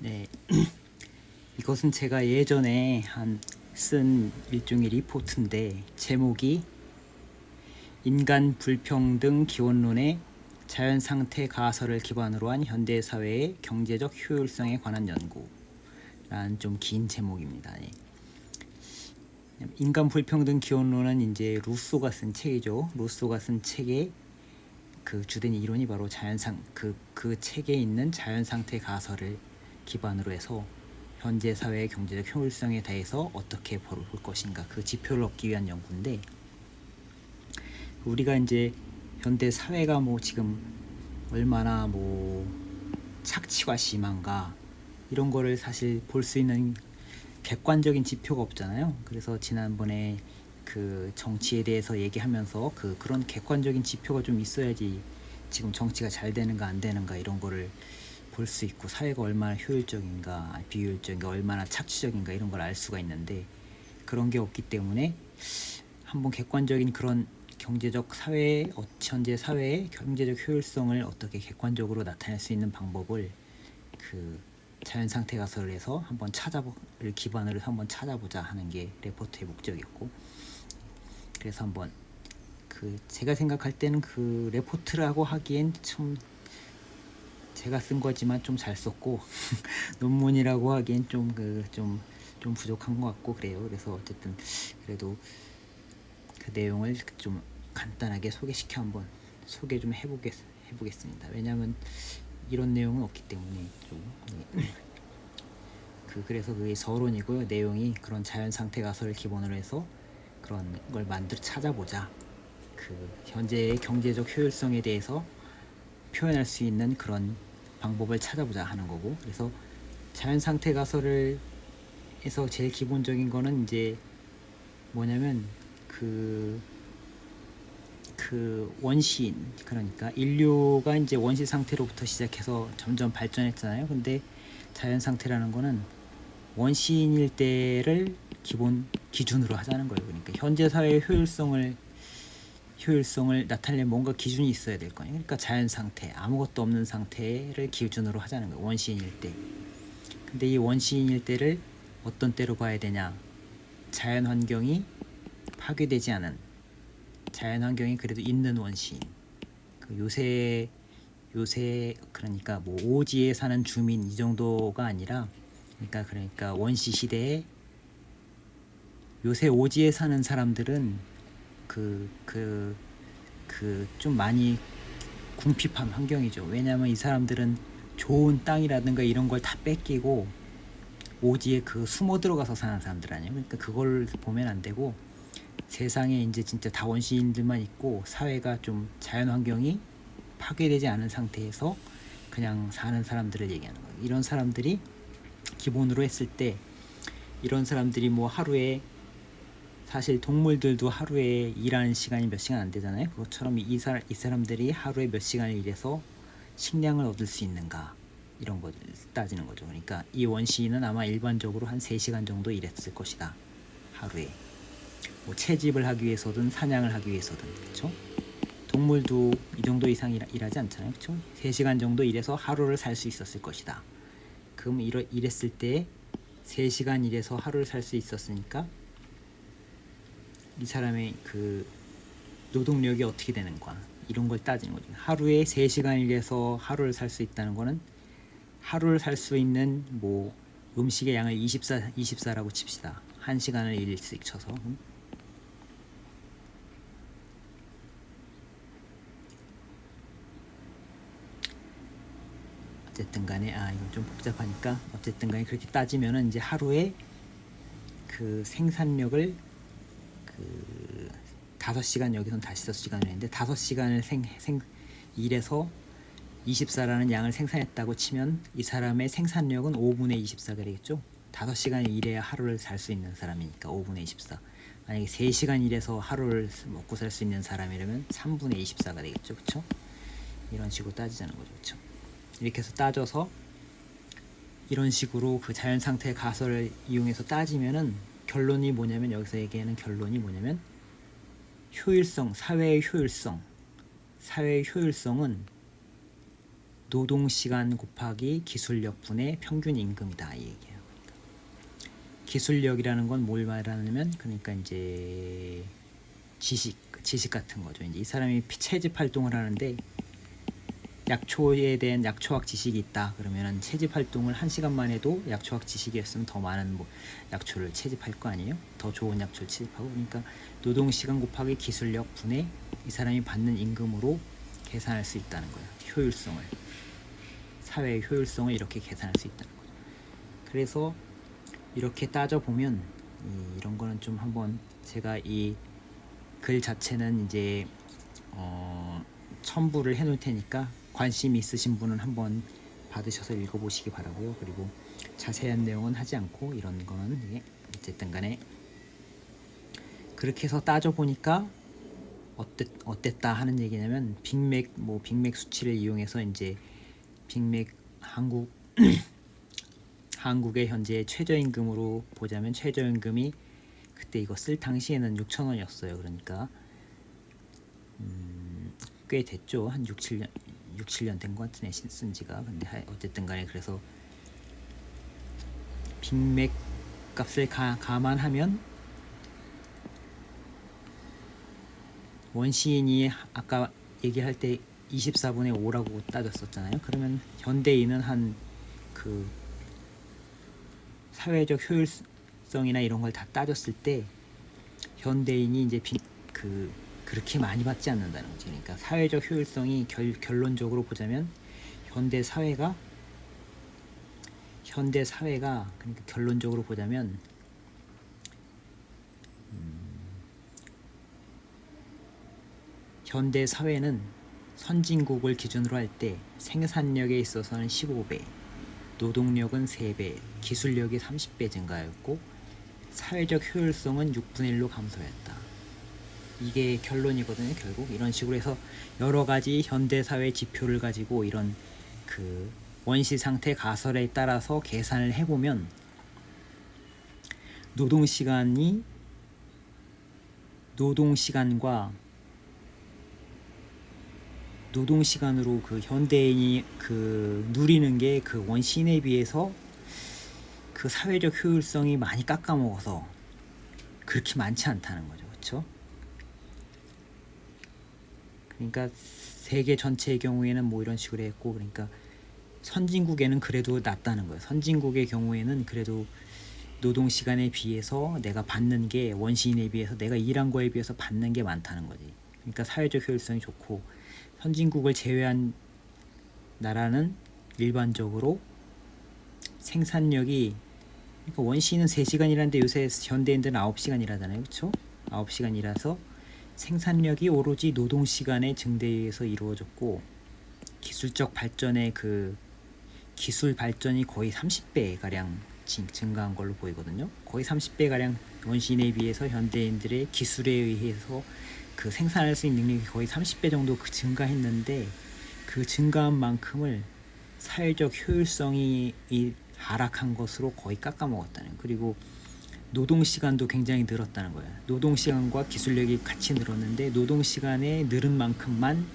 네. 이것은 제가 예전에 한 쓴 일종의 리포트인데 제목이 인간 불평등 기원론의 자연 상태 가설을 기반으로 한 현대 사회의 경제적 효율성에 관한 연구라는 좀 긴 제목입니다. 예. 인간 불평등 기원론은 이제 루소가 쓴 책이죠. 루소가 쓴 책의 그 주된 이론이 바로 자연상 그그 책에 있는 자연 상태 가설을 기반으로 해서 현재 사회의 경제적 효율성에 대해서 어떻게 볼 것인가 그 지표를 얻기 위한 연구인데 우리가 이제 현대 사회가 뭐 지금 얼마나 뭐 착취가 심한가 이런 거를 사실 볼 수 있는 객관적인 지표가 없잖아요. 그래서 지난번에 그 정치에 대해서 얘기하면서 그 그런 객관적인 지표가 좀 있어야지 지금 정치가 잘 되는가 안 되는가 이런 거를 볼 수 있고 사회가 얼마나 효율적인가 비효율적인가 얼마나 착취적인가 이런 걸 알 수가 있는데 그런 게 없기 때문에 한번 객관적인 그런 경제적 사회 어, 현재 사회의 경제적 효율성을 어떻게 객관적으로 나타낼 수 있는 방법을 그 자연 상태 가설을 해서 한번 찾아보를 기반으로 한번 찾아보자 하는 게 레포트의 목적이었고 그래서 한번 그 제가 생각할 때는 그 레포트라고 하기엔 좀 제가 쓴 거지만 좀 잘 썼고 논문이라고 하기엔 좀 그 좀 좀 부족한 것 같고 그래요. 그래서 어쨌든 그래도 그 내용을 좀 간단하게 소개시켜 한번 소개 좀 해보겠 해보겠습니다. 왜냐하면 이런 내용은 없기 때문에 좀 예. 그 그래서 그게 서론이고요. 내용이 그런 자연 상태 가설을 기본으로 해서 그런 걸 만들 찾아보자. 그 현재의 경제적 효율성에 대해서 표현할 수 있는 그런 방법을 찾아보자 하는 거고 그래서 자연 상태 가설을 해서 제일 기본적인 거는 이제 뭐냐면 그, 그 원시인 그러니까 인류가 이제 원시 상태로부터 시작해서 점점 발전했잖아요. 근데 자연 상태라는 거는 원시인일 때를 기본 기준으로 하자는 거예요. 그러니까 현재 사회의 효율성을 효율성을 나타낼 뭔가 기준이 있어야 될 거예요. 그러니까 자연 상태, 아무것도 없는 상태를 기준으로 하자는 거예요. 원시인일 때. 근데 이 원시인일 때를 어떤 때로 봐야 되냐? 자연 환경이 파괴되지 않은 자연 환경이 그래도 있는 원시인. 그 요새 요새 그러니까 뭐 오지에 사는 주민 이 정도가 아니라 그러니까 그러니까 원시 시대에 요새 오지에 사는 사람들은 그 그 그 좀 많이 궁핍한 환경이죠. 왜냐하면 이 사람들은 좋은 땅이라든가 이런 걸 다 뺏기고 오지에 그 숨어 들어가서 사는 사람들 아니에요. 그러니까 그걸 보면 안 되고 세상에 이제 진짜 다 원시인들만 있고 사회가 좀 자연 환경이 파괴되지 않은 상태에서 그냥 사는 사람들을 얘기하는 거예요. 이런 사람들이 기본으로 했을 때 이런 사람들이 뭐 하루에 사실 동물들도 하루에 일하는 시간이 몇 시간 안 되잖아요. 그것처럼 이, 사, 이 사람들이 하루에 몇 시간을 일해서 식량을 얻을 수 있는가 이런 거 따지는 거죠. 그러니까 이 원시인은 아마 일반적으로 한 3시간 정도 일했을 것이다. 하루에. 뭐 채집을 하기 위해서든 사냥을 하기 위해서든 그렇죠? 동물도 이 정도 이상 일, 일하지 않잖아요. 그렇죠? 3시간 정도 일해서 하루를 살 수 있었을 것이다. 그럼 이러, 일했을 때 3시간 일해서 하루를 살 수 있었으니까 이 사람의 그 노동력이 어떻게 되는가 이런 걸 따지는 거죠. 하루에 3시간 일해서 하루를 살 수 있다는 거는 하루를 살 수 있는 뭐 음식의 양을 24 24라고 칩시다. 1시간을 일씩 쳐서 음? 어쨌든 간에 아 이건 좀 복잡하니까 어쨌든 간에 그렇게 따지면은 이제 하루에 그 생산력을 그 다섯 시간 여기선 다시 다섯 시간을 했는데 다섯 시간을 생, 생 일해서 24라는 양을 생산했다고 치면 이 사람의 생산력은 5분의 24가 되겠죠. 다섯 시간 일해야 하루를 살 수 있는 사람이니까 5분의 24. 만약에 3시간 일해서 하루를 먹고 살 수 있는 사람이라면 3분의 24가 되겠죠. 그렇죠? 이런 식으로 따지자는 거죠. 그렇죠? 이렇게 해서 따져서 이런 식으로 그 자연 상태 가설을 이용해서 따지면은 결론이 뭐냐면 여기서 얘기하는 결론이 뭐냐면 효율성, 사회의 효율성, 사회의 효율성은 노동 시간 곱하기 기술력 분의 평균 임금이다 이 얘기예요. 그러니까 기술력이라는 건 뭘 말하냐면 그러니까 이제 지식 지식 같은 거죠. 이제 이 사람이 피- 채집 활동을 하는데 약초에 대한 약초학 지식이 있다 그러면은 채집 활동을 한 시간만 해도 약초학 지식이었으면 더 많은 뭐 약초를 채집할 거 아니에요? 더 좋은 약초를 채집하고 그러니까 노동 시간 곱하기 기술력 분의 이 사람이 받는 임금으로 계산할 수 있다는 거예요. 효율성을 사회의 효율성을 이렇게 계산할 수 있다는 거죠. 그래서 이렇게 따져 보면 이런 거는 좀 한번 제가 이 글 자체는 이제 어, 첨부를 해 놓을 테니까 관심 있으신 분은 한번 받으셔서 읽어보시기 바라고요. 그리고 자세한 내용은 하지 않고 이런 거는 예, 어쨌든 간에 그렇게 해서 따져 보니까 어땠, 어땠다 하는 얘기냐면 빅맥 뭐 빅맥 수치를 이용해서 이제 빅맥 한국 한국의 현재 최저임금으로 보자면 최저임금이 그때 이거 쓸 당시에는 6천 원이었어요. 그러니까 음, 꽤 됐죠. 한 6, 7년 6, 7년 된 것 같으네 쓴- 쓴 지가. 근데 하- 어쨌든 간에 그래서 빅맥 값을 가, 감안하면 원시인이 아까 얘기할 때 24분의 5라고 따졌었잖아요. 그러면 현대인은 한 그 사회적 효율성이나 이런 걸 다 따졌을 때 현대인이 이제 비, 그 그렇게 많이 받지 않는다는 거지. 그러니까 사회적 효율성이 결, 결론적으로 보자면 현대 사회가 현대 사회가 그러니까 결론적으로 보자면 현대 사회는 선진국을 기준으로 할 때 생산력에 있어서는 15배, 노동력은 3배, 기술력이 30배 증가하였고 사회적 효율성은 6분의 1로 감소했다. 이게 결론이거든요. 결국 이런 식으로 해서 여러 가지 현대 사회 지표를 가지고 이런 그 원시 상태 가설에 따라서 계산을 해보면 노동 시간이 노동 시간과 노동 시간으로 그 현대인이 그 누리는 게 그 원시인에 비해서 그 사회적 효율성이 많이 깎아먹어서 그렇게 많지 않다는 거죠. 그렇죠? 그러니까 세계 전체의 경우에는 뭐 이런 식으로 했고 그러니까 선진국에는 그래도 낫다는 거예요. 선진국의 경우에는 그래도 노동 시간에 비해서 내가 받는 게 원시인에 비해서 내가 일한 거에 비해서 받는 게 많다는 거지. 그러니까 사회적 효율성이 좋고 선진국을 제외한 나라는 일반적으로 생산력이 그러니까 원시인은 3시간 일하는데 요새 현대인들은 9시간 일하잖아요. 그렇죠? 9시간 일해서 생산력이 오로지 노동 시간의 증대에 의해서 이루어졌고 기술적 발전의 그 기술 발전이 거의 30배 가량 증가한 걸로 보이거든요. 거의 30배 가량 원시인에 비해서 현대인들의 기술에 의해서 그 생산할 수 있는 능력이 거의 30배 정도 그 증가했는데 그 증가한 만큼을 사회적 효율성이 이 하락한 것으로 거의 깎아먹었다는 그리고 노동 시간도 굉장히 늘었다는 거예요. 노동 시간과 기술력이 같이 늘었는데 노동 시간에 늘은 만큼만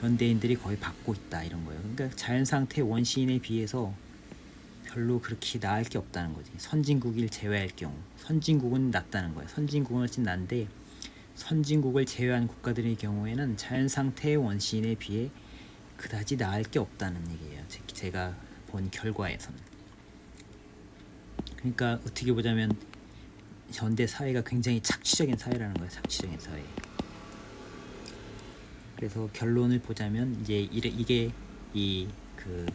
현대인들이 거의 받고 있다 이런 거예요. 그러니까 자연 상태 원시인에 비해서 별로 그렇게 나을 게 없다는 거지. 선진국을 제외할 경우 선진국은 낫다는 거예요. 선진국은 훨씬 난데 선진국을 제외한 국가들의 경우에는 자연 상태의 원시인에 비해 그다지 나을 게 없다는 얘기예요. 제- 제가 본 결과에서는. 그러니까 어떻게 보자면 현대 사회가 굉장히 착취적인 사회라는 거예요. 착취적인 사회. 그래서 결론을 보자면 이제 이게 이 그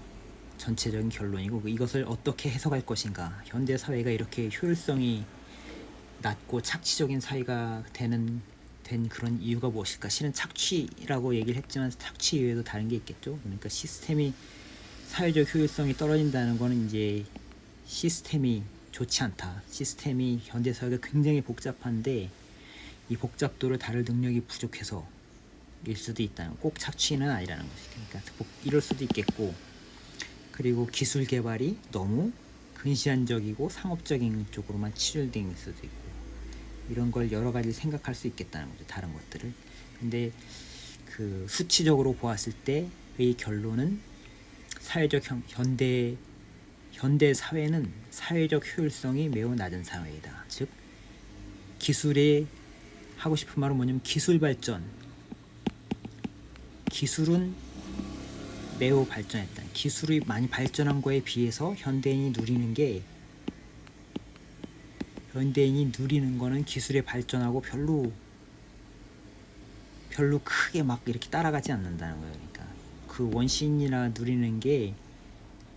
전체적인 결론이고 이것을 어떻게 해석할 것인가. 현대 사회가 이렇게 효율성이 낮고 착취적인 사회가 되는 된 그런 이유가 무엇일까? 실은 착취라고 얘기를 했지만 착취 이외에도 다른 게 있겠죠. 그러니까 시스템이 사회적 효율성이 떨어진다는 거는 이제 시스템이 좋지 않다. 시스템이 현대 사회가 굉장히 복잡한데 이 복잡도를 다룰 능력이 부족해서 일 수도 있다는 꼭 착취는 아니라는 거지. 그러니까 복- 이럴 수도 있겠고 그리고 기술 개발이 너무 근시안적이고 상업적인 쪽으로만 치중된 수도 있고 이런 걸 여러 가지 생각할 수 있겠다는 거죠. 다른 것들을. 근데 그 수치적으로 보았을 때의 결론은 사회적 형, 현대 현대 사회는 사회적 효율성이 매우 낮은 사회이다. 즉 기술의 하고 싶은 말은 뭐냐면 기술 발전. 기술은 매우 발전했다. 기술이 많이 발전한 거에 비해서 현대인이 누리는 게 현대인이 누리는 거는 기술의 발전하고 별로 별로 크게 막 이렇게 따라가지 않는다는 거예요. 그러니까 그 원시인이나 누리는 게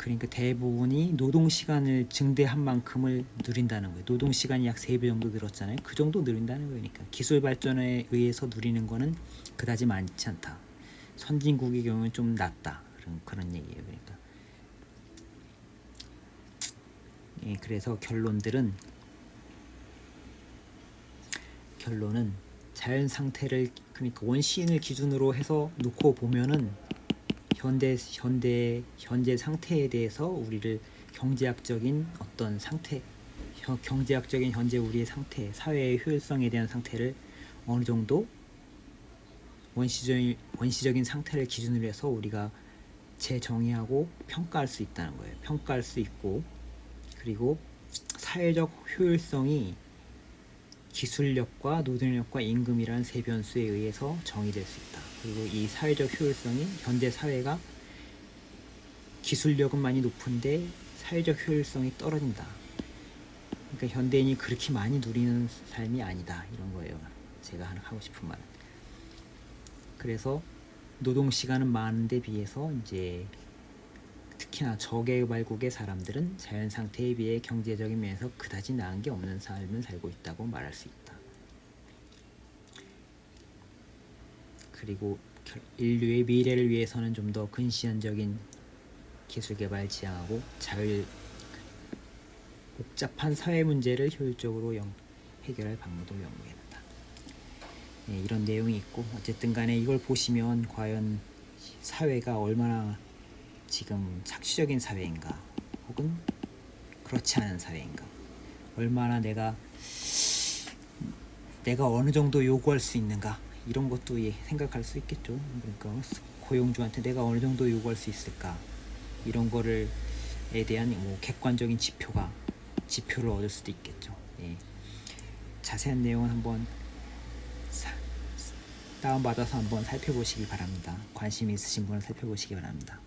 그러니까 대부분이 노동 시간을 증대한 만큼을 누린다는 거예요. 노동 시간이 약 3배 정도 늘었잖아요. 그 정도 누린다는 거예요. 그러니까 기술 발전에 의해서 누리는 거는 그다지 많지 않다. 선진국의 경우는 좀 낮다. 그런 그런 얘기예요. 그러니까 예, 그래서 결론들은 결론은 자연 상태를 그러니까 원시인을 기준으로 해서 놓고 보면은 현대 현대 현재 상태에 대해서 우리를 경제학적인 어떤 상태 혀- 경제학적인 현재 우리의 상태 사회의 효율성에 대한 상태를 어느 정도 원시적인 원시적인 상태를 기준으로 해서 우리가 재정의하고 평가할 수 있다는 거예요. 평가할 수 있고 그리고 사회적 효율성이 기술력과 노동력과 임금이라는 세 변수에 의해서 정의될 수 있다. 그리고 이 사회적 효율성이 현대 사회가 기술력은 많이 높은데 사회적 효율성이 떨어진다. 그러니까 현대인이 그렇게 많이 누리는 삶이 아니다. 이런 거예요. 제가 하고 싶은 말은. 그래서 노동 시간은 많은데 비해서 이제 특히나 저개발국의 사람들은 자연 상태에 비해 경제적인 면에서 그다지 나은 게 없는 삶을 살고 있다고 말할 수 있다. 그리고 결- 인류의 미래를 위해서는 좀 더 근시안적인 기술 개발 지향하고 자율 복잡한 사회 문제를 효율적으로 영- 해결할 방법도 연구해야 한다. 네, 이런 내용이 있고 어쨌든 간에 이걸 보시면 과연 사회가 얼마나 지금 착취적인 사회인가? 혹은 그렇지 않은 사회인가? 얼마나 내가 내가 어느 정도 요구할 수 있는가? 이런 것도 예, 생각할 수 있겠죠. 그러니까 고용주한테 내가 어느 정도 요구할 수 있을까? 이런 거를에 대한 뭐 객관적인 지표가 지표를 얻을 수도 있겠죠. 예. 자세한 내용은 한번 사- 다운받아서 한번 살펴보시기 바랍니다. 관심 있으신 분은 살펴보시기 바랍니다